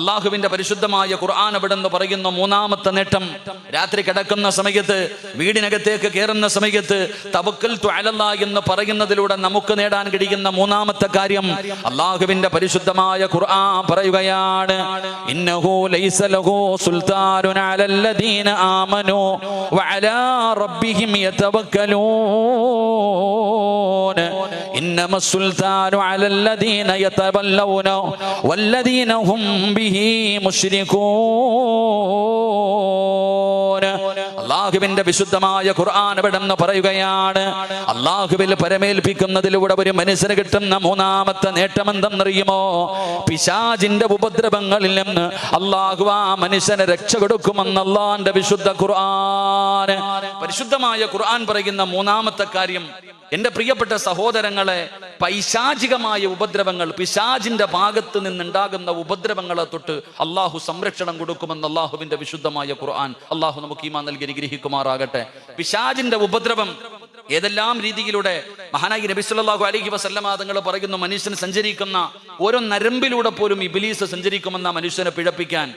അള്ളാഹുവിന്റെ പരിശുദ്ധമായ ഖുർആൻ അവിടെന്ന് പറയുന്ന മൂന്നാമത്തെ നേട്ടം. രാത്രി കിടക്കുന്ന സമയത്ത് വീടിനകത്തേക്ക് കയറുന്ന സമയത്ത് തവക്കൽ തുഴലല്ല എന്ന് പറയുന്നതിലൂടെ നമുക്ക് നേടാൻ കഴിയുന്ന മൂന്നാമത്തെ കാര്യം അള്ളാഹുവിന്റെ പരിശുദ്ധമായ ഖുർആൻ പറയുകയാണ്. ഇന്നഹു ലൈസ ലഹു സുൽത്താനു അലല്ലദീന ആമനു വഅലാ റബ്ബിഹിം യതവക്കലൂൻ. ഇന്നമ സുൽത്താനു അലല്ലദീന യതവല്ലൂന വല്ലദീനഹും ബി അള്ളാഹുവിന്റെ വിശുദ്ധമായ ഖുർആൻ എവിടെന്ന് പറയുകയാണ്. അള്ളാഹുവിൽ പരമേൽപ്പിക്കുന്നതിലൂടെ ഒരു മനുഷ്യന് കിട്ടുന്ന മൂന്നാമത്തെ നേട്ടം എന്തെന്നറിയുമോ പിശാജിന്റെ ഉപദ്രവങ്ങളിൽ നിന്ന് അള്ളാഹു ആ മനുഷ്യനെ രക്ഷ കൊടുക്കുമെന്ന് അള്ളാന്റെ വിശുദ്ധ ഖുർആൻ. പരിശുദ്ധമായ ഖുർആൻ പറയുന്ന മൂന്നാമത്തെ കാര്യം എന്റെ പ്രിയപ്പെട്ട സഹോദരങ്ങളെ പൈശാചികമായ ഉപദ്രവങ്ങൾ പിശാജിന്റെ ഭാഗത്ത് നിന്നുണ്ടാകുന്ന ഉപദ്രവങ്ങളെ തൊട്ട് അള്ളാഹു സംരക്ഷണം കൊടുക്കുമെന്ന് അള്ളാഹുവിന്റെ വിശുദ്ധമായ ഖുർആൻ. അള്ളാഹു നമുക്ക് ഈമാ നൽകി അനുഗ്രഹിക്കുമാറാകട്ടെ. പിശാജിന്റെ ഉപദ്രവം ഏതെല്ലാം രീതിയിലൂടെ മഹാനായി നബി സല്ലല്ലാഹു അലൈഹി വസല്ലമ തങ്ങൾ പറയുന്നു മനുഷ്യൻ സഞ്ചരിക്കുന്ന ഓരോ നരമ്പിലൂടെ പോലും ഇബിലീസ് സഞ്ചരിക്കുമെന്ന മനുഷ്യനെ പിഴപ്പിക്കാൻ.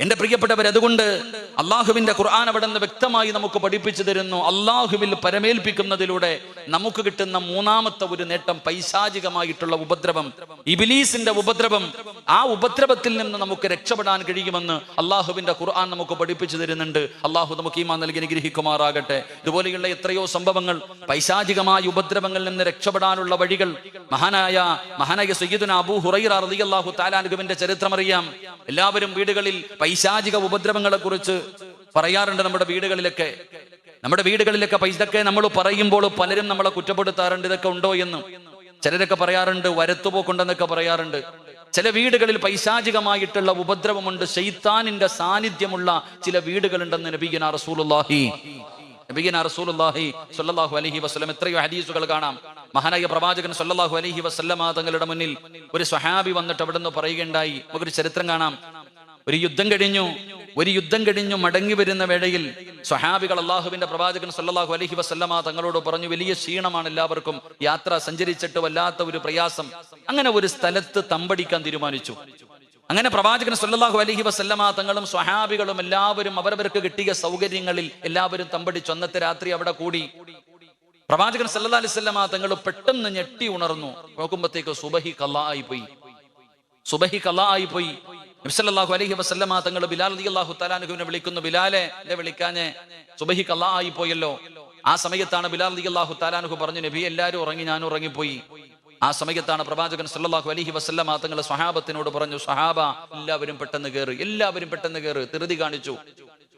എന്റെ പ്രിയപ്പെട്ടവർ അതുകൊണ്ട് അള്ളാഹുവിന്റെ ഖുർആൻ അവിടെ നിന്ന് വ്യക്തമായി നമുക്ക് പഠിപ്പിച്ചു തരുന്നു. അള്ളാഹുവിൽ പരമേൽപ്പിക്കുന്നതിലൂടെ നമുക്ക് കിട്ടുന്ന മൂന്നാമത്തെ ഒരു നേട്ടം പൈശാചികമായിട്ടുള്ള ഉപദ്രവം. ഇബിലീസിന്റെ ഉപദ്രവം ആ ഉപദ്രവത്തിൽ നിന്ന് നമുക്ക് രക്ഷപ്പെടാൻ കഴിയുമെന്ന് അള്ളാഹുവിന്റെ ഖുർആൻ നമുക്ക് പഠിപ്പിച്ചു തരുന്നുണ്ട്. അള്ളാഹു നമുക്ക് ഈമാ നൽകി അനുഗ്രഹിക്കുമാറാകട്ടെ. ഇതുപോലെയുള്ള എത്രയോ സംഭവങ്ങൾ പൈശാചികമായ ഉപദ്രവങ്ങളിൽ നിന്ന് രക്ഷപ്പെടാനുള്ള വഴികൾ. മഹാനായ മഹാനായ സയ്യിദുന അബൂ ഹുറൈറ റളിയല്ലാഹു താലാനുഗുവിന്റെ ചരിത്രം അറിയാം എല്ലാവരും വീടുകളിൽ പൈശാചിക ഉപദ്രവങ്ങളെ കുറിച്ച് പറയാറുണ്ട് നമ്മുടെ വീടുകളിലൊക്കെ. നമ്മുടെ വീടുകളിലൊക്കെ പൈസൊക്കെ നമ്മൾ പറയുമ്പോൾ പലരും നമ്മളെ കുറ്റപ്പെടുത്താറുണ്ട്. ഇതൊക്കെ ഉണ്ടോ എന്ന് ചിലരൊക്കെ പറയാറുണ്ട് വരത്തുപോക്കുണ്ടെന്നൊക്കെ പറയാറുണ്ട്. ചില വീടുകളിൽ പൈശാചികമായിട്ടുള്ള ഉപദ്രവമുണ്ട്. ഷെയ്ത്താനിന്റെ സാന്നിധ്യമുള്ള ചില വീടുകളുണ്ടെന്ന് നബീന റസൂലുള്ളാഹി നബീന റസൂലുള്ളാഹി സ്വല്ലല്ലാഹു അലൈഹി വസല്ലം എത്രയോ ഹദീസുകൾ കാണാം. മഹാനായ പ്രവാചകൻ സ്വല്ലല്ലാഹു അലൈഹി വസല്ലമ തങ്ങളുടെ മുന്നിൽ ഒരു സ്വഹാബി വന്നിട്ട് അവിടുന്ന് പറയുകയുണ്ടായി. നമുക്കൊരു ചരിത്രം കാണാം. ഒരു യുദ്ധം കഴിഞ്ഞു. ഒരു യുദ്ധം കഴിഞ്ഞു മടങ്ങി വരുന്ന വേളയിൽ സ്വഹാബികൾ അള്ളാഹുവിന്റെ പ്രവാചകൻ സല്ലാഹു അലഹി വസല്ലമ തങ്ങളോട് പറഞ്ഞു വലിയ ക്ഷീണമാണ് എല്ലാവർക്കും. യാത്ര സഞ്ചരിച്ചിട്ട് വല്ലാത്ത ഒരു പ്രയാസം. അങ്ങനെ ഒരു സ്ഥലത്ത് തമ്പടിക്കാൻ തീരുമാനിച്ചു. അങ്ങനെ പ്രവാചകൻ സല്ലാഹു അലഹി വസല്ലമ തങ്ങളും സ്വഹാബികളും എല്ലാവരും അവരവർക്ക് കിട്ടിയ സൗകര്യങ്ങളിൽ എല്ലാവരും തമ്പടി ചൊന്നത്തെ രാത്രി അവിടെ കൂടി. പ്രവാചകൻ സല്ലല്ലാഹു അലൈഹി വസല്ലമ തങ്ങൾ പെട്ടെന്ന് ഞെട്ടി ഉണർന്നു. നോക്കുമ്പോഴത്തേക്ക് സുബഹി കല്ലാ ആയി പോയി. സുബഹി കല്ലാ ആയി പോയി. നബ്സല്ലാഹു അലഹി വസല്ലമ തങ്ങൾ ബിലാൽ അലി അള്ളാഹു തലാനുഹുവിനെ വിളിക്കുന്നു ബിലാലെ എന്നെ വിളിക്കാനെ സുബഹി കല്ലാ ആയി പോയല്ലോ. ആ സമയത്താണ് ബിലാൽ അലി അള്ളാഹു തആലാനുഹു പറഞ്ഞു നബി എല്ലാവരും ഉറങ്ങി ഞാൻ ഉറങ്ങിപ്പോയി. ആ സമയത്താണ് പ്രവാചകൻ സല്ലാഹു അലഹി വസല്ലമ തങ്ങളുടെ സ്വഹാബത്തിനോട് പറഞ്ഞു സ്വഹാബ എല്ലാവരും പെട്ടെന്ന് കയറി എല്ലാവരും പെട്ടെന്ന് കയറി തിരുതി കാണിച്ചു.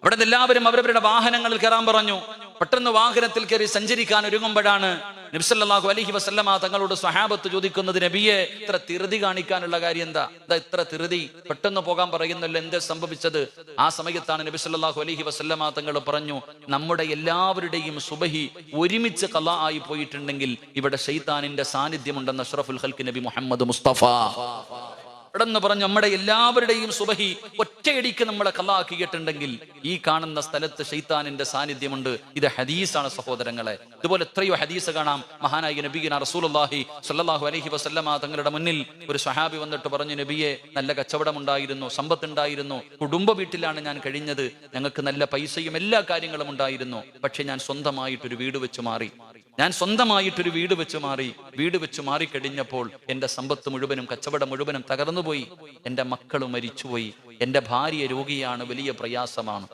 അവിടെ എല്ലാവരും അവരവരുടെ വാഹനങ്ങളിൽ കയറാൻ പറഞ്ഞു. പെട്ടെന്ന് വാഹനത്തിൽ കയറി സഞ്ചരിക്കാൻ ഒരുങ്ങുമ്പോഴാണ് നബ്സല്ലാഹു അലൈഹി വസല്ലമ തങ്ങളോട് സ്വഹാബത്ത് ചോദിക്കുന്നത് നബിയെ ഇത്ര തിരുതി കാണിക്കാനുള്ള കാര്യം എന്താ? എന്താ ഇത്ര തിരുതി പെട്ടെന്ന് പോകാൻ പറയുന്നല്ലോ എന്തേ സംഭവിച്ചത്? ആ സമയത്താണ് നബി സല്ലല്ലാഹു അലൈഹി വസല്ലമ തങ്ങൾ പറഞ്ഞു നമ്മുടെ എല്ലാവരുടെയും സുബഹി ഒരുമിച്ച് കല ആയി പോയിട്ടുണ്ടെങ്കിൽ ഇവിടെ ഷെയ്ത്താനിന്റെ സാന്നിധ്യമുണ്ടെന്ന് അഷ്റഫുൽ ഹൽക്ക് നബി മുഹമ്മദ് മുസ്തഫ. എന്ന് പറഞ്ഞു നമ്മുടെ എല്ലാവരുടെയും സുബഹി ഒറ്റയടിക്ക് നമ്മളെ കള്ളാക്കിയിട്ടുണ്ടെങ്കിൽ ഈ കാണുന്ന സ്ഥലത്ത് ഷെയ്ത്താനിന്റെ സാന്നിധ്യമുണ്ട്. ഇത് ഹദീസാണ് സഹോദരങ്ങളെ. ഇതുപോലെ എത്രയോ ഹദീസ് കാണാം. മഹാനായ നബീന റസൂലുള്ളാഹി സ്വല്ലല്ലാഹു അലഹി വസല്ലമ തങ്ങളുടെ മുന്നിൽ ഒരു സഹാബി വന്നിട്ട് പറഞ്ഞു നബിയെ നല്ല കച്ചവടം ഉണ്ടായിരുന്നു സമ്പത്തുണ്ടായിരുന്നു. കുടുംബ വീട്ടിലാണ് ഞാൻ കഴിഞ്ഞത്. ഞങ്ങൾക്ക് നല്ല പൈസയും എല്ലാ കാര്യങ്ങളും ഉണ്ടായിരുന്നു. പക്ഷെ ഞാൻ സ്വന്തമായിട്ടൊരു വീട് വെച്ച് മാറി. ഞാൻ സ്വന്തമായിട്ടൊരു വീട് വെച്ച് മാറി വീട് വെച്ച് മാറിക്കഴിഞ്ഞപ്പോൾ എന്റെ സമ്പത്ത് മുഴുവനും കച്ചവടം മുഴുവനും തകർന്നുപോയി. എന്റെ മക്കൾ മരിച്ചുപോയി. എന്റെ ഭാര്യ രോഗിയാണ് വലിയ പ്രയാസമാണ്.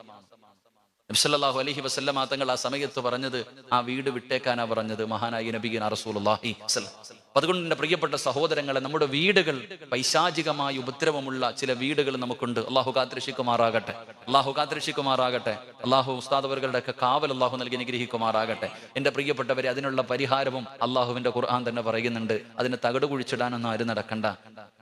നബ്സല്ലാഹു അലൈഹി വസല്ലമ തങ്ങൾ ആ സമയത്ത് പറഞ്ഞത് ആ വീട് വിട്ടേക്കാനാ പറഞ്ഞത് മഹാനായി നബീൻ. അപ്പൊ അതുകൊണ്ട് എന്റെ പ്രിയപ്പെട്ട സഹോദരങ്ങളെ നമ്മുടെ വീടുകൾ പൈശാചികമായ ഉപദ്രവമുള്ള ചില വീടുകൾ നമുക്കുണ്ട്. അള്ളാഹു കാത്തിരക്ഷിക്കുമാറാകട്ടെ. അള്ളാഹു കാത്തിരക്ഷിക്കുമാറാകട്ടെ അള്ളാഹു ഉസ്താദവരുടെ ഒക്കെ കാവൽ അള്ളാഹു നൽകി നിഗ്രഹിക്കുമാറാകട്ടെ എന്റെ പ്രിയപ്പെട്ടവരെ അതിനുള്ള പരിഹാരവും അള്ളാഹുവിന്റെ ഖുർആൻ തന്നെ പറയുന്നുണ്ട്. അതിന് തകട് കുഴിച്ചിടാനൊന്നും ആരും നടക്കണ്ട.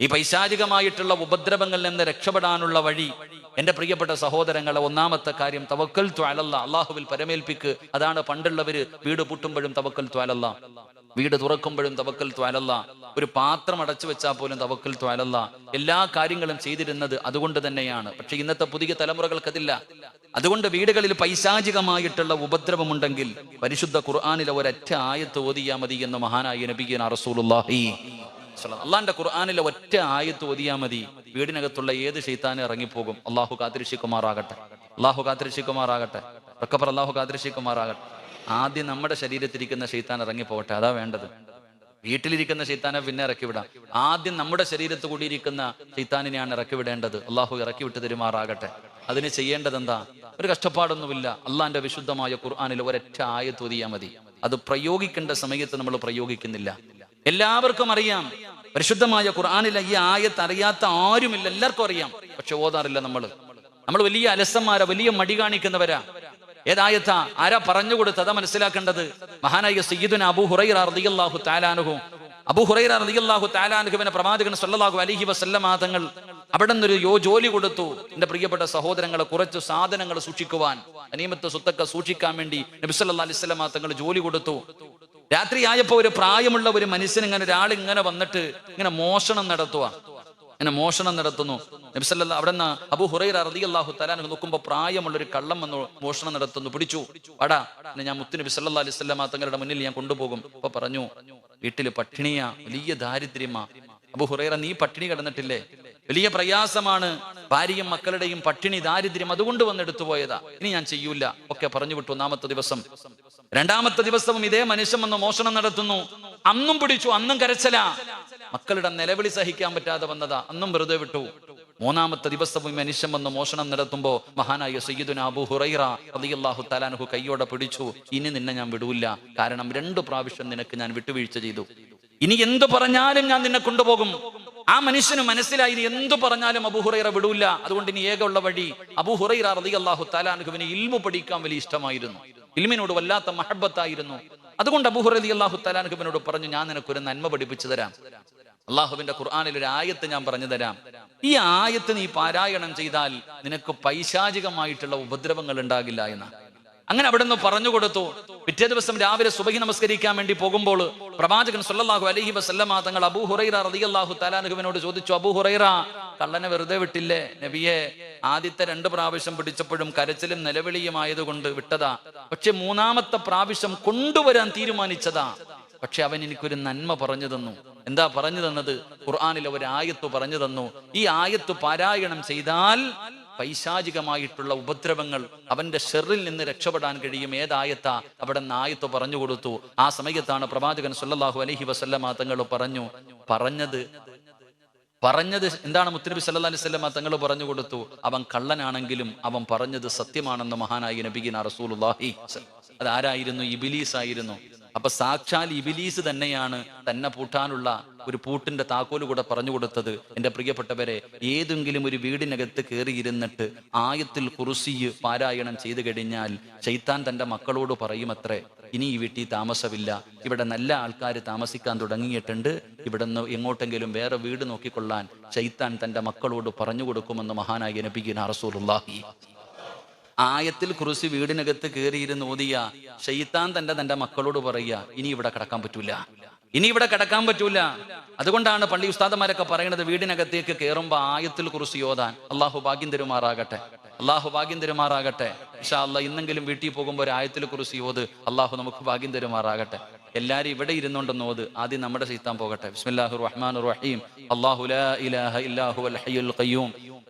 ഈ പൈശാചികമായിട്ടുള്ള ഉപദ്രവങ്ങളിൽ നിന്ന് രക്ഷപ്പെടാനുള്ള വഴി എന്റെ പ്രിയപ്പെട്ട സഹോദരങ്ങളെ ഒന്നാമത്തെ കാര്യം തവക്കൽ ത്വാലല്ല അള്ളാഹുവിൽ പരമേൽപ്പിക്ക്. അതാണ് പണ്ടുള്ളവര് വീട് പൂട്ടുമ്പോഴും തവക്കൽ ത്വാലല്ല വീട് തുറക്കുമ്പോഴും തവക്കൽ ത്വാലല്ല. ഒരു പാത്രം അടച്ചു വെച്ചാൽ പോലും തവക്കൽ ത്വാലല്ല. എല്ലാ കാര്യങ്ങളും ചെയ്തിരുന്നത് അതുകൊണ്ട് തന്നെയാണ്. പക്ഷെ ഇന്നത്തെ പുതിയ തലമുറകൾക്കതില്ല. അതുകൊണ്ട് വീടുകളിൽ പൈശാചികമായിട്ടുള്ള ഉപദ്രവമുണ്ടെങ്കിൽ പരിശുദ്ധ ഖുർആാനിലെ ഒരൊറ്റ ആയത്ത് ഓതിയാ മതി എന്ന് മഹാനായ നബിയൻ സ്വല്ലം. അള്ളാന്റെ ഖുർആാനിലെ ഒറ്റ ആയത്ത് ഓതിയാ മതി. വീടിനകത്തുള്ള ഏത് ശൈത്താനും ഇറങ്ങിപ്പോകും. അള്ളാഹു കാത്തിരിശിക്കുമാറാകട്ടെ അള്ളാഹു കാത്തിരിശിക്കുമാറാകട്ടെ ഒക്കെ പറ അള്ളാഹു കാത്തിരക്ഷിക്കുമാറാകട്ടെ. ആദ്യം നമ്മുടെ ശരീരത്തിരിക്കുന്ന ഷെയ്ത്താൻ ഇറങ്ങിപ്പോകട്ടെ അതാ വേണ്ടത്. വീട്ടിലിരിക്കുന്ന ശൈത്താനെ പിന്നെ ഇറക്കി വിടാം ആദ്യം നമ്മുടെ ശരീരത്ത് കൂടിയിരിക്കുന്ന ശൈത്താനിനെയാണ് ഇറക്കി വിടേണ്ടത് അള്ളാഹു ഇറക്കി വിട്ട് തരുമാറാകട്ടെ. അതിന് ചെയ്യേണ്ടത് എന്താ ഒരു കഷ്ടപ്പാടൊന്നുമില്ല. അള്ളാന്റെ വിശുദ്ധമായ ഖുർആാനിൽ ഒരൊറ്റ ആയത്ത് ഒതിയാ മതി. അത് പ്രയോഗിക്കേണ്ട സമയത്ത് നമ്മൾ പ്രയോഗിക്കുന്നില്ല. എല്ലാവർക്കും അറിയാം. പരിശുദ്ധമായ ഖുർആാനിലെ ഈ ആയത്ത് അറിയാത്ത ആരുമില്ല. എല്ലാവർക്കും അറിയാം. പക്ഷെ ഓതാറില്ല നമ്മൾ. നമ്മൾ വലിയ അലസന്മാരാ വലിയ മടി കാണിക്കുന്നവരാ. ഏതായത്ത ആരാ പറഞ്ഞു കൊടുത്തത്? മനസ്സിലാക്കേണ്ടത്. മഹാനായ സയ്യിദുന അബു ഹുറൈറ റളിയല്ലാഹു താലാനുഹു അബു ഹുറൈറ റളിയല്ലാഹു താലാനുഹുവിനെ പ്രവാചകൻ സല്ലല്ലാഹു അലൈഹി വസല്ലം തങ്ങൾ അവിടെ നിന്നൊരു യോ ജോലി കൊടുത്തു. എന്റെ പ്രിയപ്പെട്ട സഹോദരങ്ങളെ കുറച്ച് സാധനങ്ങൾ സൂക്ഷിക്കുവാൻ അനീമത്ത് സ്വത്തൊക്കെ സൂക്ഷിക്കാൻ വേണ്ടി നബി സല്ലല്ലാഹു അലൈഹി വസല്ലമ തങ്ങൾ ജോലി കൊടുത്തു. രാത്രിയായപ്പോ ഒരു പ്രായമുള്ള ഒരു മനുഷ്യൻ ഇങ്ങനെ ഒരാൾ ഇങ്ങനെ വന്നിട്ട് ഇങ്ങനെ മോഷണം നടത്തുക ഇങ്ങനെ മോഷണം നടത്തുന്നു. നബിസല്ല അവിടെ നിന്ന് അബു ഹുറൈറ അള്ളാഹു തലാൻ നോക്കുമ്പോൾ പ്രായമുള്ള ഒരു കള്ളം വന്നു മോഷണം നടത്തുന്നു. പിടിച്ചു. അടാ ഞാൻ മുത്തുനബി സല്ലാ അലൈഹി വസല്ലമ തങ്ങളുടെ മുന്നിൽ ഞാൻ കൊണ്ടുപോകും. അപ്പൊ പറഞ്ഞു വീട്ടിൽ പട്ടിണിയാ വലിയ ദാരിദ്ര്യമാ. അബു ഹുറൈറ നീ പട്ടിണി കിടന്നിട്ടില്ലേ? വലിയ പ്രയാസമാണ്. ഭാര്യയും മക്കളുടെയും പട്ടിണി ദാരിദ്ര്യം അതുകൊണ്ട് വന്നെടുത്തു പോയതാ. ഇനി ഞാൻ ചെയ്യൂല. ഒക്കെ പറഞ്ഞു വിട്ടു ഒന്നാമത്തെ ദിവസം. രണ്ടാമത്തെ ദിവസവും ഇതേ മനുഷ്യൻ വന്ന് മോഷണം നടത്തുന്നു. അന്നും പിടിച്ചു അന്നും കരച്ചല. മക്കളുടെ നിലവിളി സഹിക്കാൻ പറ്റാതെ വന്നതാ. അന്നും വെറുതെ വിട്ടു. മൂന്നാമത്തെ ദിവസവും മനുഷ്യൻ വന്ന് മോഷണം നടത്തുമ്പോ മഹാനായ സയ്യിദുന അബു ഹുറൈറ റളിയല്ലാഹു തലാനുഹു കൈയോടെ പിടിച്ചു. ഇനി നിന്നെ ഞാൻ വിടൂല്ല. കാരണം രണ്ടു പ്രാവശ്യം നിനക്ക് ഞാൻ വിട്ടുവീഴ്ച ചെയ്തു. ഇനി എന്തു പറഞ്ഞാലും ഞാൻ നിന്നെ കൊണ്ടുപോകും. ആ മനുഷ്യന് മനസ്സിലായി ഇനി എന്തു പറഞ്ഞാലും അബു വിടൂല്ല. വിടൂല അതുകൊണ്ട് ഇനി ഏകമുള്ള വഴി അബു ഹുറൈറ റളിയല്ലാഹു തലാനുഹുവിന് ഇൽമു പഠിക്കാൻ വലിയ ഇഷ്ടമായിരുന്നു. ഇൽമിനോട് വല്ലാത്ത മഹബത്തായിരുന്നു. അതുകൊണ്ട് അബുഹുറലി അള്ളാഹു തലാൻഹുവിനോട് പറഞ്ഞു ഞാൻ നിനക്കൊരു നന്മ പഠിപ്പിച്ചു തരാം. അള്ളാഹുവിന്റെ ഖുർആാനിൽ ഒരു ആയത്ത് ഞാൻ പറഞ്ഞു തരാം. ഈ ആയത്ത് നീ പാരായണം ചെയ്താൽ നിനക്ക് പൈശാചികമായിട്ടുള്ള ഉപദ്രവങ്ങൾ ഉണ്ടാകില്ല എന്ന്. അങ്ങനെ അവിടെ നിന്ന് പറഞ്ഞു കൊടുത്തു. പിറ്റേ ദിവസം രാവിലെ സുബഹി നമസ്കരിക്കാൻ വേണ്ടി പോകുമ്പോൾ പ്രവാചകൻ സല്ലാഹു അലഹി വസല്ലമ തങ്ങൾ അബൂ ഹുറൈറ അള്ളാഹു തലാനുഹുവിനോട് ചോദിച്ചു അബൂ ഹുറൈറ കള്ളനെ വെറുതെ വിട്ടില്ലേ? നബിയെ ആദ്യത്തെ രണ്ട് പ്രാവശ്യം പിടിച്ചപ്പോഴും കരച്ചിലും നിലവിളിയും ആയതുകൊണ്ട് വിട്ടതാ. പക്ഷെ മൂന്നാമത്തെ പ്രാവശ്യം കൊണ്ടുവരാൻ തീരുമാനിച്ചതാ. പക്ഷെ അവൻ എനിക്കൊരു നന്മ പറഞ്ഞു തന്നു. എന്താ പറഞ്ഞു തന്നത്? ഖുർആാനിൽ ഒരു ആയത്ത് പറഞ്ഞു തന്നു. ഈ ആയത്ത് പാരായണം ചെയ്താൽ പൈശാചികമായിട്ടുള്ള ഉപദ്രവങ്ങൾ അവന്റെ ഷെറിൽ നിന്ന് രക്ഷപ്പെടാൻ കഴിയും. ഏതായത്ത? അവിടെ നിന്ന് ആയത്ത് പറഞ്ഞു കൊടുത്തു. ആ സമയത്താണ് പ്രവാചകൻ സല്ലാഹു അലഹി വസല്ലമ തങ്ങൾ പറഞ്ഞു പറഞ്ഞത് പറഞ്ഞത് എന്താണ്? മുത്തനബി സല്ലാ അലൈഹി വസല്ലമ തങ്ങൾ പറഞ്ഞു കൊടുത്തു. അവൻ കള്ളനാണെങ്കിലും അവൻ പറഞ്ഞത് സത്യമാണെന്ന് മഹാനായി നബിഗിന റസൂലുള്ളാഹി അത് ആരായിരുന്നു ഇബിലീസ് ആയിരുന്നു അപ്പൊ സാക്ഷാൽ ഇബിലീസ് തന്നെയാണ് തന്നെ പൂട്ടാനുള്ള ഒരു പൂട്ടിന്റെ താക്കോൽ കൂടെ പറഞ്ഞു കൊടുത്തത്. എന്റെ പ്രിയപ്പെട്ടവരെ ഏതെങ്കിലും ഒരു വീടിനകത്ത് കയറിയിരുന്നിട്ട് ആയത്തിൽ കുറുസി പാരായണം ചെയ്തു കഴിഞ്ഞാൽ ചൈത്താൻ തന്റെ മക്കളോട് പറയുമത്രേ ഇനി ഈ വീട്ടിൽ താമസമില്ല. ഇവിടെ നല്ല ആൾക്കാർ താമസിക്കാൻ തുടങ്ങിയിട്ടുണ്ട്. ഇവിടെ നിന്ന് എങ്ങോട്ടെങ്കിലും വേറെ വീട് നോക്കിക്കൊള്ളാൻ ചൈത്താൻ തന്റെ മക്കളോട് പറഞ്ഞു കൊടുക്കുമെന്ന് മഹാനായ നബിഗിന റസൂലുള്ളാഹി ആയത്തിൽ കുറിച്ച് വീടിനകത്ത് കയറിയിരുന്ന് ഓതിയ ഷെയ്ത്താൻ തന്റെ തന്റെ മക്കളോട് പറയുക ഇനി ഇവിടെ കിടക്കാൻ പറ്റൂല. ഇനി ഇവിടെ കിടക്കാൻ പറ്റൂല. അതുകൊണ്ടാണ് പള്ളി ഉസ്താദന്മാരൊക്കെ പറയുന്നത് വീടിനകത്തേക്ക് കയറുമ്പോ ആയത്തിൽ കുറിച്ച് ഓതാൻ. അള്ളാഹു ഭാഗ്യം തരുമാറാകട്ടെ. അള്ളാഹു ഭാഗ്യം തരുമാറാകട്ടെ. ഇഷാ അല്ല ഇന്നെങ്കിലും വീട്ടിൽ പോകുമ്പോൾ ഒരു ആയത്തിൽ കുറിച്ച് യോത് അള്ളാഹു നമുക്ക് ഭാഗ്യം തരുമാറാകട്ടെ. എല്ലാരും ഇവിടെ ഇരുന്നുണ്ടെന്ന് ഓത്. ആദ്യം നമ്മുടെ ചെയ്താൻ പോകട്ടെ. ബിസ്മില്ലാഹു റഹ്മാൻ റഹീം. അള്ളാഹു ഇലാഹ ഹയ്യുൽ ഖയ്യൂം.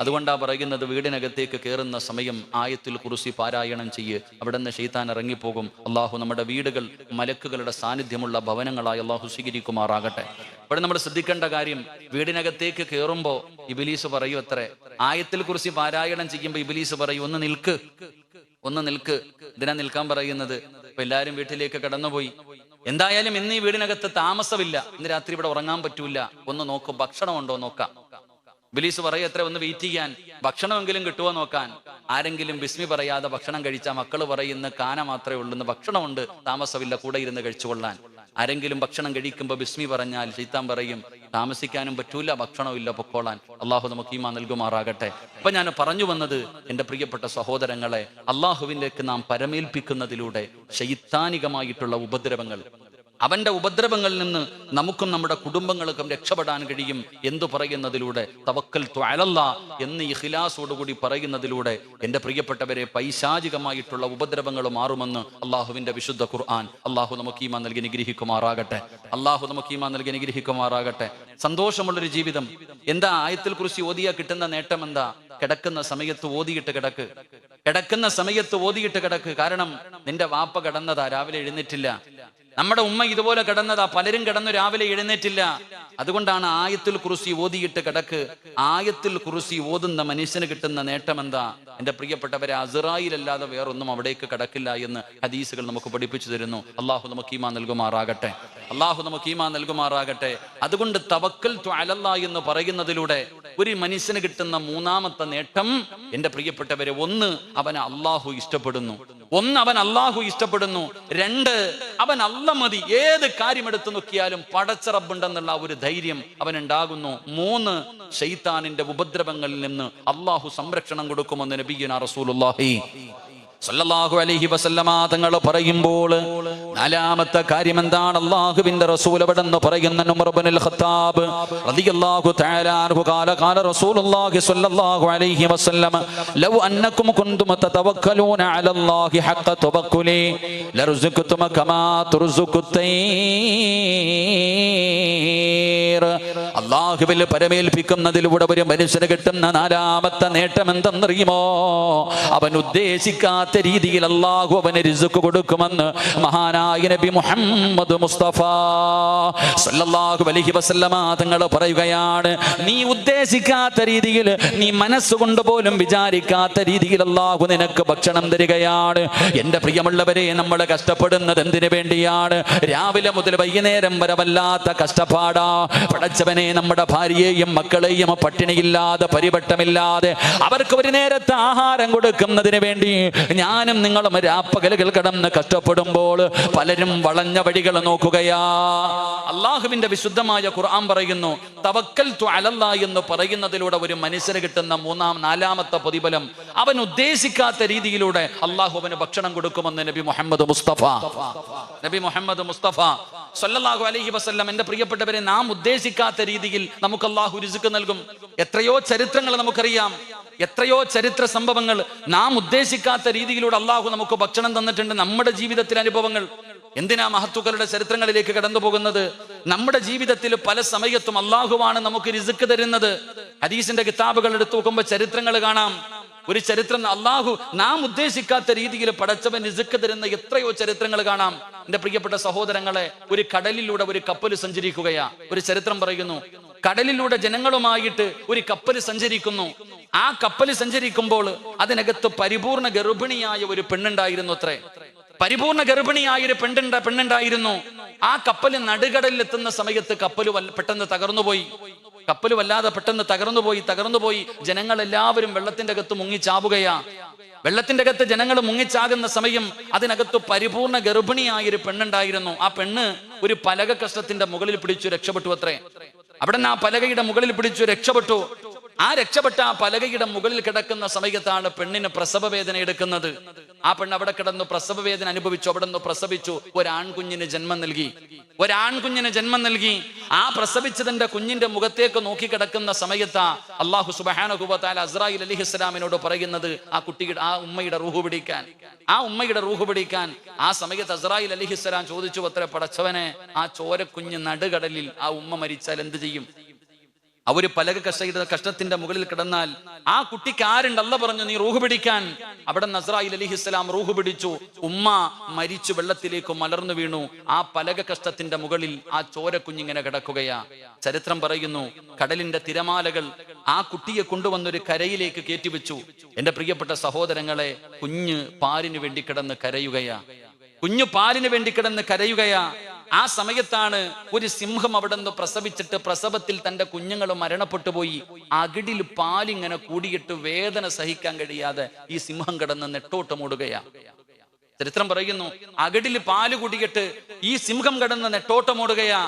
അതുകൊണ്ടാ പറയുന്നത് വീടിനകത്തേക്ക് കയറുന്ന സമയം ആയത്തിൽ കുറിസി പാരായണം ചെയ്യ്. അവിടെ നിന്ന് ഷെയ്ത്താൻ ഇറങ്ങിപ്പോകും. അള്ളാഹു നമ്മുടെ വീടുകൾ മലക്കുകളുടെ സാന്നിധ്യമുള്ള ഭവനങ്ങളായി അള്ളാഹു സ്വീകരിക്കുമാറാകട്ടെ. ഇവിടെ നമ്മൾ ശ്രദ്ധിക്കേണ്ട കാര്യം വീടിനകത്തേക്ക് കയറുമ്പോൾ ഇബിലീസ് പറയൂ അത്രേ. ആയത്തിൽ കുറിച്ച് പാരായണം ചെയ്യുമ്പോൾ ഇബിലീസ് പറയൂ ഒന്ന് നിൽക്ക്. ഒന്ന് നിൽക്ക്. ഇതിനാ നിൽക്കാൻ പറയുന്നത്. ഇപ്പൊ എല്ലാരും വീട്ടിലേക്ക് കടന്നുപോയി. എന്തായാലും ഇന്ന് ഈ വീടിനകത്ത് താമസമില്ല. ഇന്ന് രാത്രി ഇവിടെ ഉറങ്ങാൻ പറ്റൂല. ഒന്ന് നോക്ക് ഭക്ഷണമുണ്ടോ നോക്കാം. ബിലീസ് പറയും എത്ര ഒന്ന് വെയിറ്റ് ചെയ്യാൻ. ഭക്ഷണമെങ്കിലും കിട്ടുമോ നോക്കാൻ. ആരെങ്കിലും ബിസ്മി പറയാതെ ഭക്ഷണം കഴിച്ചാൽ മക്കൾ പറയുന്ന കാന മാത്രമേ ഉള്ളൂ. ഭക്ഷണമുണ്ട്. താമസമില്ല കൂടെ ഇരുന്ന് കഴിച്ചുകൊള്ളാൻ. ആരെങ്കിലും ഭക്ഷണം കഴിക്കുമ്പോൾ ബിസ്മി പറഞ്ഞാൽ ചീത്താൻ പറയും താമസിക്കാനും പറ്റൂല ഭക്ഷണമില്ല പൊക്കോളാൻ. അള്ളാഹു നമുക്ക് ഈമാ നൽകുമാറാകട്ടെ. അപ്പൊ ഞാൻ പറഞ്ഞു വന്നത് എന്റെ പ്രിയപ്പെട്ട സഹോദരങ്ങളെ അള്ളാഹുവിലേക്ക് നാം പരമേൽപ്പിക്കുന്നതിലൂടെ ശൈത്താനികമായിട്ടുള്ള ഉപദ്രവങ്ങൾ അവന്റെ ഉപദ്രവങ്ങളിൽ നിന്ന് നമുക്കും നമ്മുടെ കുടുംബങ്ങൾക്കും രക്ഷപ്പെടാൻ കഴിയും എന്ന് പറയുന്നതിലൂടെ? തവക്കൽ ത്വലല്ല എന്ന് ഇഖിലാസോടുകൂടി പറയുന്നതിലൂടെ എന്റെ പ്രിയപ്പെട്ടവരെ പൈശാചികമായിട്ടുള്ള ഉപദ്രവങ്ങൾ മാറുമെന്ന് അള്ളാഹുവിന്റെ വിശുദ്ധ ഖുർആൻ. അള്ളാഹു നമുക്ക് ഈമാ നൽകി അനുഗ്രഹിക്കുമാറാകട്ടെ. അള്ളാഹു നമുക്ക് ഈമാ നൽകി അനുഗ്രഹിക്കുമാറാകട്ടെ. സന്തോഷമുള്ളൊരു ജീവിതം. എന്താ ആയത്തിൽ കുറിച്ച് ഓതിയ കിട്ടുന്ന നേട്ടം എന്താ? കിടക്കുന്ന സമയത്ത് ഓതിയിട്ട് കിടക്ക്. കിടക്കുന്ന സമയത്ത് ഓതിയിട്ട് കിടക്ക്. കാരണം നിന്റെ വാപ്പ കടന്നതാ രാവിലെ എഴുന്നേറ്റില്ല. നമ്മുടെ ഉമ്മ ഇതുപോലെ കിടന്നതാ പലരും കിടന്നു രാവിലെ എഴുന്നേറ്റില്ല. അതുകൊണ്ടാണ് ആയത്തിൽ കുറിസി ഓതിയിട്ട് കിടക്ക്. ആയത്തിൽ കുറിസി ഓതുന്ന മനുഷ്യന് കിട്ടുന്ന നേട്ടം എന്താ എന്റെ പ്രിയപ്പെട്ടവരെ അസറായിലല്ലാതെ വേറൊന്നും അവിടേക്ക് കിടക്കില്ല എന്ന് ഹദീസുകൾ നമുക്ക് പഠിപ്പിച്ചു തരുന്നു. അള്ളാഹു നമുക്ക് ഈമാ നൽകുമാറാകട്ടെ. അള്ളാഹു നമുക്ക് ഈമാ നൽകുമാറാകട്ടെ. അതുകൊണ്ട് തവക്കൽ അലല്ല എന്ന് പറയുന്നതിലൂടെ ഒരു മനുഷ്യന് കിട്ടുന്ന മൂന്നാമത്തെ നേട്ടം എന്റെ പ്രിയപ്പെട്ടവരെ ഒന്ന് അവനെ അള്ളാഹു ഇഷ്ടപ്പെടുന്നു. ഒന്ന് അവൻ അള്ളാഹു ഇഷ്ടപ്പെടുന്നു രണ്ട് അവൻ അല്ല മതി. ഏത് കാര്യം എടുത്തു നോക്കിയാലും പടച്ചറബുണ്ടെന്നുള്ള ഒരു ധൈര്യം അവൻ ഉണ്ടാകുന്നു മൂന്ന് ഷെയ്ത്താനിന്റെ ഉപദ്രവങ്ങളിൽ നിന്ന് അള്ളാഹു സംരക്ഷണം കൊടുക്കുമെന്ന് നബിയുന റസൂലുള്ളാഹി. സല്ലല്ലാഹു അലൈഹി വസല്ലമ തങ്ങൾ പറയുമ്പോൾ നാലാമത്തെ കാര്യം എന്താണ് അള്ളാഹുവിന്റെ റസൂൽ എവിടെന്ന് പറയുന്ന? ഉമർ ഇബ്നുൽ ഖത്താബ് റളിയല്ലാഹു തആല അൻഹു ഖാല ഖാല റസൂലുള്ളാഹി സ്വല്ലല്ലാഹു അലൈഹി വസല്ലമ ലൗ അന്നകും കുൻതും തതവക്കലൂന അലല്ലാഹി ഹഖ തവക്കുലി ലർസുഖതും കമാ തുർസുഖു തൈർ അള്ളാഹുവിൽ പരമേൽപ്പിക്കുന്നതിലൂടെ ഒരു മനുഷ്യന് കിട്ടുന്ന നാലാമത്തെ നേട്ടം എന്തെന്നറിയുമോ? അവൻ ഉദ്ദേശിക്കാത്ത രീതിയിൽ അള്ളാഹു അവന് രിസുക്ക് കൊടുക്കുമെന്ന് മഹാനായ നബി മുഹമ്മദ് മുസ്തഫ സല്ലല്ലാഹു അലൈഹി വസല്ലമ തങ്ങൾ പറയുകയാണ്. നീ ഉദ്ദേശിക്കാത്ത രീതിയിൽ നീ മനസ്സുകൊണ്ട് പോലും വിചാരിക്കാത്ത രീതിയിൽ അള്ളാഹു നിനക്ക് ഭക്ഷണം തരികയാണ്. എന്റെ പ്രിയമുള്ളവരെ നമ്മൾ കഷ്ടപ്പെടുന്നത് എന്തിനു വേണ്ടിയാണ്? രാവിലെ മുതൽ വൈകുന്നേരം വരെ വല്ലാത്ത കഷ്ടപ്പാടാ. പടച്ചവനെ നമ്മുടെ ഭാര്യയെയും മക്കളെയും പട്ടിണിയില്ലാതെ പരിവട്ടമില്ലാതെ അവർക്ക് ഒരു നേരത്തെ ആഹാരം കൊടുക്കുന്നതിന് വേണ്ടി ഞാനും നിങ്ങളും രാപ്പകലുകൾ കിടന്ന് കഷ്ടപ്പെടുമ്പോൾ പലരും വളഞ്ഞ വഴികൾ നോക്കുകയാ. അള്ളാഹുവിന്റെ വിശുദ്ധമായ ഖുർആൻ പറയുന്നു തവക്കൽ അലല്ല എന്ന് പറയുന്നതിലൂടെ ഒരു മനുഷ്യന് കിട്ടുന്ന മൂന്നാം നാലാമത്തെ പ്രതിഫലം. അവൻ ഉദ്ദേശിക്കാത്ത രീതിയിലൂടെ അള്ളാഹു അവന് ഭക്ഷണം കൊടുക്കുമെന്ന് നബി മുഹമ്മദ് മുസ്തഫ. നബി മുഹമ്മദ് മുസ്തഫ സല്ലാഹു അലഹി വസല്ലം എന്റെ പ്രിയപ്പെട്ടവരെ നാം ഉദ്ദേശിക്കാത്ത രീതിയിൽ നമുക്ക് അള്ളാഹു രുചിക്ക് നൽകും. എത്രയോ ചരിത്രങ്ങൾ നമുക്കറിയാം. എത്രയോ ചരിത്ര സംഭവങ്ങൾ നാം ഉദ്ദേശിക്കാത്ത രീതിയിലൂടെ അള്ളാഹു നമുക്ക് ഭക്ഷണം തന്നിട്ടുണ്ട്. നമ്മുടെ ജീവിതത്തിലെ അനുഭവങ്ങൾ. എന്തിനാ മഹത്തുക്കളുടെ ചരിത്രങ്ങളിലേക്ക് കടന്നു പോകുന്നത്? നമ്മുടെ ജീവിതത്തിൽ പല സമയത്തും അള്ളാഹുവാണ് നമുക്ക് രിസുക്ക് തരുന്നത്. ഹദീസിന്റെ കിതാബുകൾ എടുത്തു നോക്കുമ്പോൾ ചരിത്രങ്ങൾ കാണാം. ഒരു ചരിത്രം അള്ളാഹു നാം ഉദ്ദേശിക്കാത്ത രീതിയിൽ പടച്ചവൻ നിസുക്ക് തരുന്ന എത്രയോ ചരിത്രങ്ങൾ കാണാം. എന്റെ പ്രിയപ്പെട്ട സഹോദരങ്ങളെ ഒരു കടലിലൂടെ ഒരു കപ്പൽ സഞ്ചരിക്കുകയാ. ഒരു ചരിത്രം പറയുന്നു. കടലിലൂടെ ജനങ്ങളുമായിട്ട് ഒരു കപ്പൽ സഞ്ചരിക്കുന്നു. ആ കപ്പൽ സഞ്ചരിക്കുമ്പോൾ അതിനകത്ത് പരിപൂർണ ഗർഭിണിയായ ഒരു പെണ്ണുണ്ടായിരുന്നു അത്രേ. പരിപൂർണ ഗർഭിണിയായ ഒരു പെണ്ണുണ്ട പെണ്ണുണ്ടായിരുന്നു. ആ കപ്പൽ നടുകടലിൽ എത്തുന്ന സമയത്ത് കപ്പൽ പെട്ടെന്ന് തകർന്നുപോയി. കപ്പൽ വല്ലാതെ പെട്ടെന്ന് തകർന്നു പോയി തകർന്നു പോയി. ജനങ്ങൾ എല്ലാവരും വെള്ളത്തിന്റെ അകത്ത് മുങ്ങിച്ചാവുകയാ വെള്ളത്തിന്റെ അകത്ത് ജനങ്ങൾ മുങ്ങിച്ചാകുന്ന സമയം അതിനകത്ത് പരിപൂർണ ഗർഭിണിയായ ഒരു പെണ്ണുണ്ടായിരുന്നു. ആ പെണ്ണ് ഒരു പലക കഷ്ടത്തിന്റെ മുകളിൽ പിടിച്ചു രക്ഷപ്പെട്ടു അത്രേ. അവിടെ ആ പലകയുടെ മുകളിൽ പിടിച്ചു രക്ഷപ്പെട്ടു. ആ രക്ഷപ്പെട്ട ആ പലകയുടെ മുകളിൽ കിടക്കുന്ന സമയത്താണ് പെണ്ണിന് പ്രസവ വേദന എടുക്കുന്നത്. ആ പെണ്ണ് അവിടെ കിടന്നു പ്രസവവേദന അനുഭവിച്ചു അവിടെ നിന്ന് പ്രസവിച്ചു. ഒരാൺകുഞ്ഞിന് ജന്മം നൽകി. ഒരാൺകുഞ്ഞിന് ജന്മം നൽകി. ആ പ്രസവിച്ചതിന്റെ കുഞ്ഞിന്റെ മുഖത്തേക്ക് നോക്കി കിടക്കുന്ന സമയത്ത് അള്ളാഹു സുബാനുഭവത്താൽ അസ്രായിൽ അലി ഇസ്ലാമിനോട് പറയുന്നത് ആ കുട്ടിയുടെ ആ ഉമ്മയുടെ റൂഹ് പിടിക്കാൻ. ആ ഉമ്മയുടെ റൂഹ് പിടിക്കാൻ. ആ സമയത്ത് അസ്രായിൽ അലി ഇസ്ലാം ചോദിച്ചു അത്ര പടച്ചവനെ ആ ചോരക്കുഞ്ഞ് നടുകടലിൽ ആ ഉമ്മ മരിച്ചാൽ എന്ത് ചെയ്യും? അവർ പലക കഷ്ട കഷ്ടത്തിന്റെ മുകളിൽ കിടന്നാൽ ആ കുട്ടിക്ക് ആരുണ്ട് പറഞ്ഞു നീ റൂഹ് പിടിക്കാൻ? അവിടെ നസറായിൽ അലിഹിസ്സലാം റൂഹ് പിടിച്ചു. ഉമ്മ മരിച്ചു വെള്ളത്തിലേക്ക് മലർന്നു വീണു. ആ പലക കഷ്ടത്തിന്റെ മുകളിൽ ആ ചോര കുഞ്ഞിങ്ങനെ കിടക്കുകയാ. ചരിത്രം പറയുന്നു കടലിന്റെ തിരമാലകൾ ആ കുട്ടിയെ കൊണ്ടുവന്നൊരു കരയിലേക്ക് കയറ്റിവെച്ചു. എന്റെ പ്രിയപ്പെട്ട സഹോദരങ്ങളെ കുഞ്ഞ് പാലിന് വേണ്ടി കിടന്ന് കരയുകയാ. കുഞ്ഞു പാലിന് വേണ്ടി കിടന്ന് കരയുകയാ. ആ സമയത്താണ് ഒരു സിംഹം അവിടെ നിന്ന് പ്രസവിച്ചിട്ട് പ്രസവത്തിൽ തന്റെ കുഞ്ഞുങ്ങൾ മരണപ്പെട്ടു പോയി. അകിടിൽ പാലിങ്ങനെ കൂടിയിട്ട് വേദന സഹിക്കാൻ കഴിയാതെ ഈ സിംഹം കിടന്ന് നെട്ടോട്ട് മൂടുകയാണ് ചരിത്രം പറയുന്നു അകിടിൽ പാൽ കുടിയിട്ട് ഈ സിംഹം കിടന്ന് നെട്ടോട്ടമോടുകയാ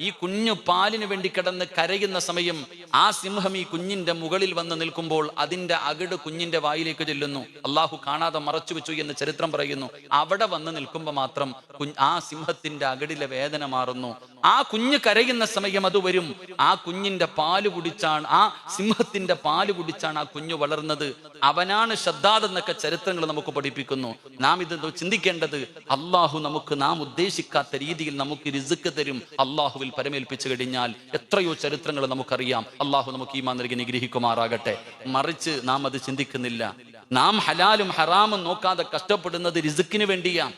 ഈ കുഞ്ഞു പാലിന് വേണ്ടി കിടന്ന് കരയുന്ന സമയം ആ സിംഹം ഈ കുഞ്ഞിന്റെ മുകളിൽ വന്ന് നിൽക്കുമ്പോൾ അതിന്റെ അകിട് കുഞ്ഞിന്റെ വായിലേക്ക് ചെല്ലുന്നു. അള്ളാഹു കാണാതെ മറച്ചു വെച്ചു എന്ന് ചരിത്രം പറയുന്നു. അവിടെ വന്ന് നിൽക്കുമ്പോൾ മാത്രം ആ സിംഹത്തിന്റെ അകിടിലെ വേദന മാറുന്നു. ആ കുഞ്ഞ് കരയുന്ന സമയം അത് വരും. ആ കുഞ്ഞിന്റെ പാൽ കുടിച്ചാണ് ആ സിംഹത്തിന്റെ പാൽ കുടിച്ചാണ് ആ കുഞ്ഞു വളർന്നത്. അവനാണ് ശ്രദ്ധാദ് എന്നൊക്കെ ചരിത്രങ്ങൾ നമുക്ക് പഠിപ്പിക്കുന്നു. നാം ഇത് ചിന്തിക്കേണ്ടത് അള്ളാഹു നമുക്ക് നാം ഉദ്ദേശിക്കാത്ത രീതിയിൽ നമുക്ക് രിസുക്ക് തരും. അള്ളാഹുവിൽ പരമേൽപ്പിച്ചു കഴിഞ്ഞാൽ എത്രയോ ചരിത്രങ്ങൾ നമുക്കറിയാം. അള്ളാഹു നമുക്ക് ഈ നൽകി നിഗ്രഹിക്കുമാറാകട്ടെ. മറിച്ച് നാം അത് ചിന്തിക്കുന്നില്ല. നാം ഹലാലും ഹറാമും നോക്കാതെ കഷ്ടപ്പെടുന്നത് രിസുക്കിന് വേണ്ടിയാ.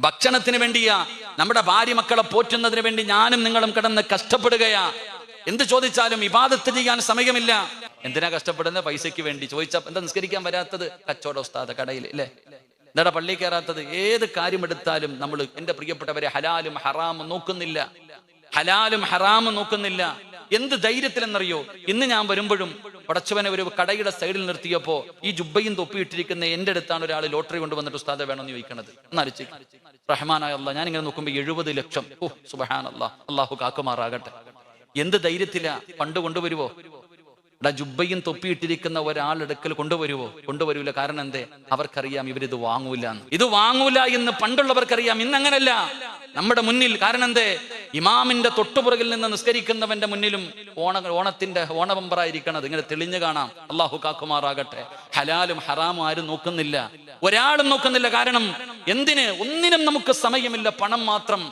ഭക്ഷണത്തിന് വേണ്ടിയാ. നമ്മുടെ ഭാര്യ മക്കളെ പോറ്റുന്നതിന് വേണ്ടി ഞാനും നിങ്ങളും കിടന്ന് കഷ്ടപ്പെടുകയാ. എന്ത് ചോദിച്ചാലും ഇബാദത്ത് ചെയ്യാൻ സമയമില്ല. എന്തിനാ കഷ്ടപ്പെടുന്നത്? പൈസയ്ക്ക് വേണ്ടി. ചോദിച്ച എന്താ നിസ്കരിക്കാൻ വരാത്തത്? കച്ചവട ഉസ്താദ കടയിൽ അല്ലേ എന്താടാ പള്ളി കയറാത്തത്? ഏത് കാര്യം എടുത്താലും നമ്മൾ എന്റെ പ്രിയപ്പെട്ടവരെ ഹലാലും ഹറാമും നോക്കുന്നില്ല. ഹലാലും ഹറാമും നോക്കുന്നില്ല. എന്ത് ധൈര്യത്തിലെന്നറിയോ? ഇന്ന് ഞാൻ വരുമ്പോഴും പടച്ചവനെ ഒരു കടയുടെ സൈഡിൽ നിർത്തിയപ്പോ ഈ ജുബയും തൊപ്പിയിട്ടിരിക്കുന്ന എന്റെ അടുത്താണ് ഒരാൾ ലോട്ടറി കൊണ്ടുവന്നിട്ട് ഉസ്താദ വേണമെന്ന് ചോദിക്കണത്. എന്നാലിച്ച് റഹ്മാനായ അല്ല ഞാൻ ഇങ്ങനെ നോക്കുമ്പോ എഴുപത് ലക്ഷം. ഓ സുബഹാൻ അല്ലാ അള്ളാഹു കാക്കുമാറാകട്ടെ. എന്ത് ധൈര്യത്തിലാ പണ്ട് കൊണ്ടുവരുവോ? എടാ ജുബയും തൊപ്പിയിട്ടിരിക്കുന്ന ഒരാളെടുക്കൽ കൊണ്ടുവരുവോ? കൊണ്ടുവരൂല. കാരണം എന്തേ? അവർക്കറിയാം ഇവരിത് വാങ്ങൂല. ഇത് വാങ്ങൂല എന്ന് പണ്ടുള്ളവർക്കറിയാം ഇന്നങ്ങനല്ല. നമ്മുടെ മുന്നിൽ കാരണം എന്തേ? ഇമാമിന്റെ തൊട്ടുപുറകിൽ നിന്ന് നിസ്കരിക്കുന്നവന്റെ മുന്നിലും ഓണ ഓണത്തിന്റെ ഓണബമ്പറായിരിക്കണത് ഇങ്ങനെ തെളിഞ്ഞു കാണാം. അള്ളാഹു കാക്കുമാറാകട്ടെ. ഹലാലും ഹറാമും ആരും നോക്കുന്നില്ല. ഒരാളും നോക്കുന്നില്ല. കാരണം എന്തിന്? ഒന്നിനും നമുക്ക് സമയമില്ല. പണം മാത്രം.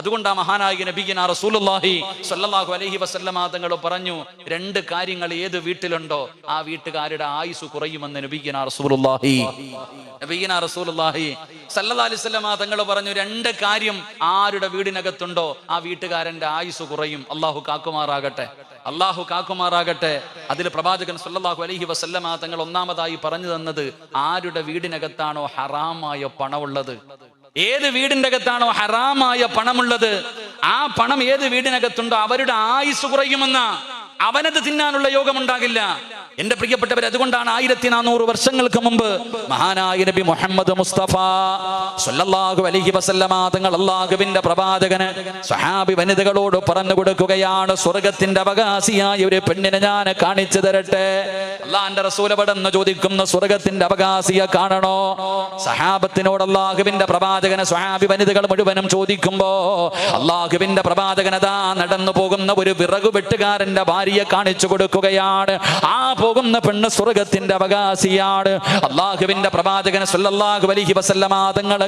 അതുകൊണ്ട് ആ മഹാനായ നബിഗിന റസൂലുള്ളാഹി സ്വല്ലല്ലാഹു അലൈഹി വസല്ലമ തങ്ങൾ പറഞ്ഞു രണ്ട് കാര്യങ്ങൾ ഏത് വീട്ടിലുണ്ടോ ആ വീട്ടുകാരുടെ ആയുസ് കുറയുമെന്ന് നബിഗിന റസൂലുള്ളാഹി. നബിഗിന റസൂലുള്ളാഹി സല്ലല്ലാഹു അലൈഹി വസല്ലമ തങ്ങൾ പറഞ്ഞു രണ്ട് കാര്യം ആരുടെ വീടിനകത്തുണ്ടോ ആ വീട്ടുകാരന്റെ ആയുസ് കുറയും. അള്ളാഹു കാക്കുമാറാകട്ടെ. അള്ളാഹു കാക്കുമാറാകട്ടെ. അതിൽ പ്രവാചകൻ സല്ലാഹു അലഹി വസല്ലമ തങ്ങൾ ഒന്നാമതായി പറഞ്ഞു തന്നത് ആരുടെ വീടിനകത്താണോ ഹറാമായ പണമുള്ളത്? ഏത് വീടിന്റെ അകത്താണോ ഹറാമായ പണമുള്ളത്? ആ പണം ഏത് വീടിനകത്തുണ്ടോ അവരുടെ ആയുസ് കുറയുമെന്ന. അവനത് തിന്നാനുള്ള യോഗമുണ്ടാകില്ല. എന്റെ പ്രിയപ്പെട്ടവർ അതുകൊണ്ടാണ് ആയിരത്തി നാനൂറ് വർഷങ്ങൾക്ക് മുമ്പ് മഹാനായ നബി മുഹമ്മദ് മുസ്തഫ സല്ലല്ലാഹു അലൈഹി വസല്ലമ തങ്ങൾ അള്ളാഹുവിന്റെ പ്രവാചകന് സ്വഹാബി വനിതകളോട് പറഞ്ഞു കൊടുക്കുകയാണ്. സ്വർഗത്തിന്റെ അവകാശിയായ ഒരു പെണ്ണിനെ ഞാൻ കാണിച്ചു തരട്ടെ. അള്ളാന്റെ റസൂല പടന്ന് ചോദിക്കുന്ന സ്വർഗത്തിന്റെ അവകാശിയെ കാണണോ? സഹാബത്തിനോട് അള്ളാഹുവിന്റെ പ്രവാചകന് സ്വഹാബി വനിതകൾ മുഴുവനും ചോദിക്കുമ്പോ അള്ളാഹുവിന്റെ പ്രവാചകനതാ നടന്നു പോകുന്ന ഒരു വിറകു വെട്ടുകാരന്റെ ഭാര്യയെ കാണിച്ചു കൊടുക്കുകയാണ്. ആ പോകുന്ന പെണ്ണ് സ്വർഗത്തിന്റെ അവകാശിയാണ്. അള്ളാഹുവിന്റെ പ്രവാചകൻ സല്ലല്ലാഹു അലൈഹി വസല്ലമ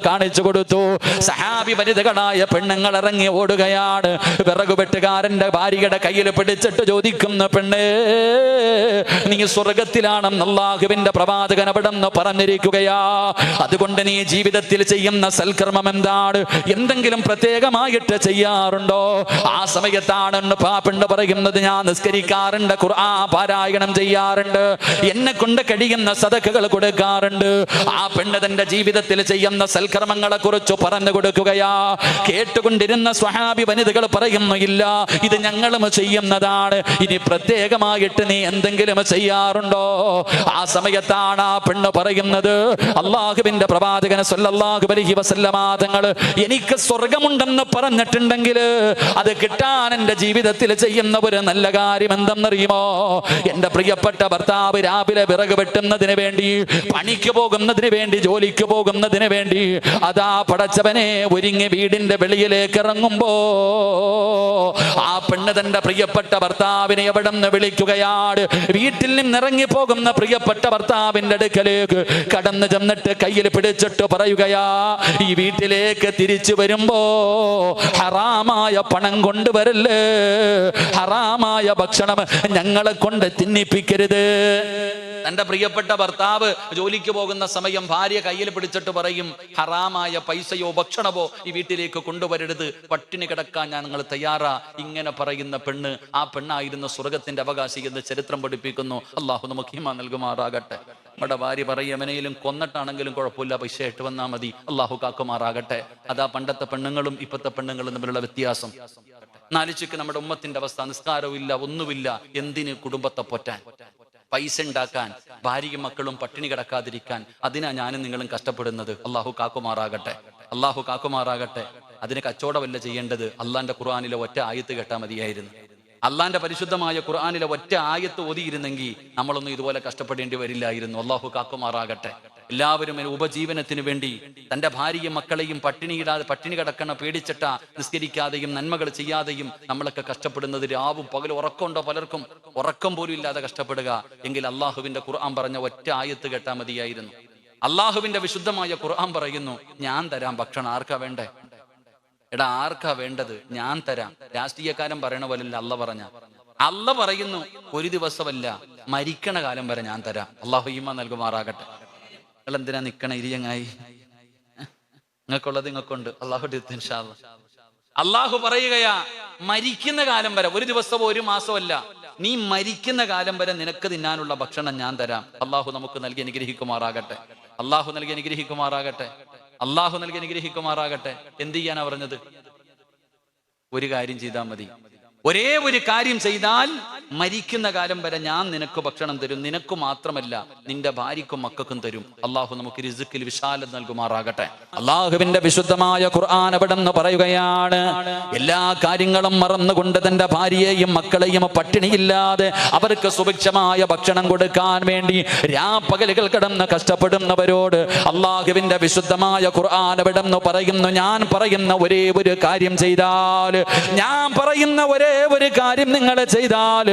കാണിച്ചു കൊടുത്തു. സഹാബി വനിതകളായ പെണ്ണുങ്ങൾ ഇറങ്ങി ഓടുകയാണ്. വിറകുപെട്ടുകാരന്റെ ഭാര്യയുടെ കയ്യിൽ പിടിച്ചിട്ട് ചോദിക്കുന്ന പെണ്ണ് നീ സ്വർഗത്തിലാണെന്ന് അള്ളാഹുവിന്റെ പ്രവാചകൻ അവിടെ നിന്ന് പറഞ്ഞിരിക്കുകയാ. അതുകൊണ്ട് നീ ജീവിതത്തിൽ ചെയ്യുന്ന സൽക്കർമ്മം എന്താണ്? എന്തെങ്കിലും പ്രത്യേകമായിട്ട് ചെയ്യാറുണ്ടോ? ആ സമയത്താണ് പെണ്ണ് പറയുന്നത് ഞാൻ നിസ്കരിക്കാറുണ്ട് ഖുർആ പാരായണം ചെയ്യാറുണ്ട്. എന്നെ കൊണ്ട് കഴിയുന്ന സദക്കുകൾ കൊടുക്കാറുണ്ട്. ആ പെണ്ണ് തന്റെ ജീവിതത്തിൽ ചെയ്യുന്ന സൽക്കർമ്മങ്ങളെ കുറിച്ച് പറഞ്ഞു കൊടുക്കുകയാ. കേട്ടുകൊണ്ടിരുന്ന സ്വഹാബി വനിതകൾ പറയുന്നു ഇല്ല ഇത് ഞങ്ങളും ചെയ്യുന്നതാണ്. ഇനി പ്രത്യേകമായിട്ട് നീ എന്തെങ്കിലും ചെയ്യാറുണ്ടോ? ആ സമയത്താണ് ആ പെണ്ണ് പറയുന്നത് അള്ളാഹുവിന്റെ പ്രവാചകൻ സല്ലല്ലാഹു അലൈഹി വസല്ലമ തങ്ങൾ എനിക്ക് സ്വർഗമുണ്ടെന്ന് പറഞ്ഞിട്ടുണ്ടെങ്കിൽ അത് കിട്ടാൻ എന്റെ ജീവിതത്തിൽ ചെയ്യുന്ന ഒരു നല്ല കാര്യം എന്തെന്നറിയുമോ? എന്റെ പ്രിയപ്പെട്ട ഭർത്താവ് രാവിലെ വിറക് വെട്ടുന്നതിന് വേണ്ടി പണിക്ക് പോകുന്നതിന് വേണ്ടി ജോലിക്ക് പോകുന്നതിന് വേണ്ടി അതാ പടച്ചവനെ ഒരുങ്ങി വീടിന്റെ വെളിയിലേക്ക് ഇറങ്ങുമ്പോ ആ പെണ്ണ് തന്റെ പ്രിയപ്പെട്ട ഭർത്താവിനെ എവിടെ നിന്ന് വിളിക്കുകയാണ്? വീട്ടിൽ നിന്ന് ഇറങ്ങി പോകുന്ന പ്രിയപ്പെട്ട ഭർത്താവിന്റെ അടുക്കലേക്ക് കടന്നു ചെന്നിട്ട് കയ്യിൽ പിടിച്ചിട്ട് പറയുകയാ ഈ വീട്ടിലേക്ക് തിരിച്ചു വരുമ്പോ ഹറാമായ പണം കൊണ്ടുവരല്ലേ? ഹറാമായ ഭക്ഷണം ഞങ്ങളെ കൊണ്ട് തിന്നിപ്പിക്കരുത്. തന്റെ പ്രിയപ്പെട്ട ഭർത്താവ് ജോലിക്ക് പോകുന്ന സമയം ഭാര്യ കയ്യിൽ പിടിച്ചിട്ട് പറയും ഹറാമായ പൈസയോ ഭക്ഷണമോ ഈ വീട്ടിലേക്ക് കൊണ്ടുവരരുത്. പട്ടിണി കിടക്കാൻ ഞാൻ നിങ്ങൾ തയ്യാറാ. ഇങ്ങനെ പറയുന്ന പെണ്ണ് ആ പെണ്ണായിരുന്നു സ്വർഗത്തിന്റെ അവകാശി എന്ന് ചരിത്രം പഠിപ്പിക്കുന്നു. അള്ളാഹു നമുക്ക് ഹിമ നൽകുമാറാകട്ടെ. നമ്മുടെ ഭാര്യ പറയും എവനെയിലും കൊന്നിട്ടാണെങ്കിലും കുഴപ്പമില്ല പൈസ ഇട്ട് വന്നാൽ മതി. അള്ളാഹു കാക്കുമാറാകട്ടെ. അതാ പണ്ടത്തെ പെണ്ണുങ്ങളും ഇപ്പത്തെ പെണ്ണുങ്ങളും തമ്മിലുള്ള വ്യത്യാസം. നാലിച്ചയ്ക്ക് നമ്മുടെ ഉമ്മത്തിന്റെ അവസ്ഥ നിസ്കാരവും ഇല്ല ഒന്നുമില്ല. എന്തിന് കുടുംബത്തെ പൊറ്റാൻ? പൈസ ഉണ്ടാക്കാൻ ഭാര്യയും മക്കളും പട്ടിണി കിടക്കാതിരിക്കാൻ. അതിനാ ഞാനും നിങ്ങളും കഷ്ടപ്പെടുന്നത്. അള്ളാഹു കാക്കുമാറാകട്ടെ. അള്ളാഹു കാക്കുമാറാകട്ടെ. അതിന് കച്ചവടമല്ല ചെയ്യേണ്ടത്. അള്ളാന്റെ ഖുർആാനിലെ ഒറ്റ ആയത്ത് കേട്ടാൽ മതിയായിരുന്നു. അള്ളാന്റെ പരിശുദ്ധമായ ഖുർആാനിലെ ഒറ്റ ആയത്ത് ഓതിയിരുന്നെങ്കിൽ നമ്മളൊന്നും ഇതുപോലെ കഷ്ടപ്പെടേണ്ടി വരില്ലായിരുന്നു. അള്ളാഹു കാക്കുമാറാകട്ടെ. എല്ലാവരും ഉപജീവനത്തിന് വേണ്ടി തന്റെ ഭാര്യയും മക്കളെയും പട്ടിണിയിടാതെ പട്ടിണി കിടക്കണ പേടിച്ചിട്ട നിസ്കരിക്കാതെയും നന്മകൾ ചെയ്യാതെയും നമ്മളൊക്കെ കഷ്ടപ്പെടുന്നത് രാവും പകൽ ഉറക്കമുണ്ടോ പലർക്കും? ഉറക്കം പോലും ഇല്ലാതെ കഷ്ടപ്പെടുക. എങ്കിൽ അള്ളാഹുവിന്റെ ഖുർആൻ പറഞ്ഞ ഒറ്റ ആയത്ത് കേട്ടാ മതിയായിരുന്നു. അള്ളാഹുവിന്റെ വിശുദ്ധമായ ഖുർആൻ പറയുന്നു ഞാൻ തരാം ഭക്ഷണം ആർക്കാ വേണ്ടേ? എടാ ആർക്കാ വേണ്ടത്? ഞാൻ തരാം. രാഷ്ട്രീയക്കാരൻ പറയണ പോലെ അല്ല പറഞ്ഞ. അല്ല പറയുന്നു ഒരു ദിവസമല്ല മരിക്കണ കാലം വരെ ഞാൻ തരാം. അള്ളാഹു ഈമ നൽകുമാറാകട്ടെ. നിങ്ങൾ എന്തിനാ നിക്കണ ഇരിയങ്ങായി നിങ്ങൾക്കുള്ളത് നിങ്ങൾക്കുണ്ട്. അള്ളാഹു അള്ളാഹു പറയുകയാ മരിക്കുന്ന കാലം വരെ ഒരു ദിവസമോ ഒരു മാസമല്ല നീ മരിക്കുന്ന കാലം വരെ നിനക്ക് തിന്നാനുള്ള ഭക്ഷണം ഞാൻ തരാം. അള്ളാഹു നമുക്ക് നൽകി അനുഗ്രഹിക്കുമാറാകട്ടെ. അള്ളാഹു നൽകി അനുഗ്രഹിക്കുമാറാകട്ടെ. അള്ളാഹു നൽകി അനുഗ്രഹിക്കുമാറാകട്ടെ. എന്ത് ചെയ്യാനാ പറഞ്ഞത്? ഒരു കാര്യം ചെയ്താൽ മതി. ഒരേ ഒരു കാര്യം ചെയ്താൽ മരിക്കുന്ന കാലം വരെ ഞാൻ നിനക്ക് ഭക്ഷണം തരും. നിനക്ക് മാത്രമല്ല നിന്റെ ഭാര്യക്കും മക്കൾക്കും തരും. അള്ളാഹു നമുക്ക് റിസുക്കിൽ വിശാലം നൽകുമാറാകട്ടെ. അള്ളാഹുവിന്റെ വിശുദ്ധമായ ഖുർആൻ അവിടെന്ന് പറയുകയാണ്. എല്ലാ കാര്യങ്ങളും മറന്നുകൊണ്ട് തന്റെ ഭാര്യയെയും മക്കളെയും പട്ടിണിയില്ലാതെ അവർക്ക് സുഭിക്ഷമായ ഭക്ഷണം കൊടുക്കാൻ വേണ്ടി രാപ്പകലുകൾ കിടന്ന് കഷ്ടപ്പെടുന്നവരോട് അള്ളാഹുവിന്റെ വിശുദ്ധമായ ഖുർആൻ അവിടെന്ന് പറയുന്നു. ഞാൻ പറയുന്ന ഒരേ ഒരു കാര്യം ചെയ്താൽ ഞാൻ പറയുന്ന ഒരേ ഒരു കാര്യം നിങ്ങൾ ചെയ്താൽ